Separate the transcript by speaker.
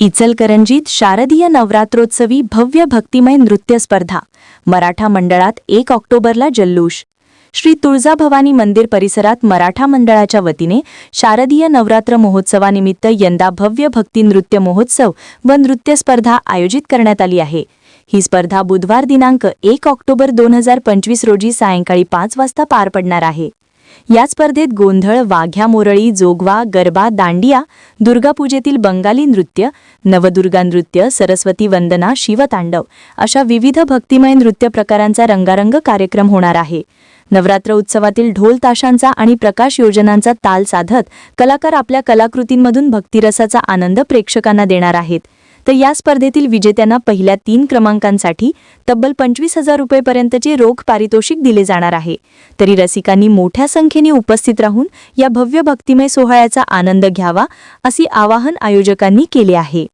Speaker 1: इचलकरंजीत शारदीय नवरात्रोत्सवी भव्य भक्तिमय नृत्य स्पर्धा. मराठा मंडळात एक ऑक्टोबरला जल्लोष. श्री तुळजाभवानी मंदिर परिसरात मराठा मंडळाच्या वतीने शारदीय नवरात्र महोत्सवानिमित्त यंदा भव्य भक्ती नृत्य महोत्सव व नृत्य स्पर्धा आयोजित करण्यात आली आहे. ही स्पर्धा बुधवार दिनांक एक ऑक्टोबर दोन हजार पंचवीस रोजी सायंकाळी पाच वाजता पार पडणार आहे. या स्पर्धेत गोंधळ वाघ्या मोरळी जोगवा गरबा दांडिया दुर्गापूजेतील बंगाली नृत्य नवदुर्गा नृत्य सरस्वती वंदना शिवतांडव अशा विविध भक्तिमय नृत्य प्रकारांचा रंगारंग कार्यक्रम होणार आहे. नवरात्र उत्सवातील ढोल ताशांचा आणि प्रकाश योजनांचा ताल साधत कलाकार आपल्या कलाकृतींमधून भक्तिरसाचा आनंद प्रेक्षकांना देणार आहेत. तर या स्पर्धेतील विजेत्यांना पहिल्या तीन क्रमांकांसाठी तब्बल पंचवीस हजार रुपयेपर्यंतचे रोख पारितोषिक दिले जाणार आहे. तरी रसिकांनी मोठ्या संख्येने उपस्थित राहून या भव्य भक्तिमय सोहळ्याचा आनंद घ्यावा असे आवाहन आयोजकांनी केले आहे.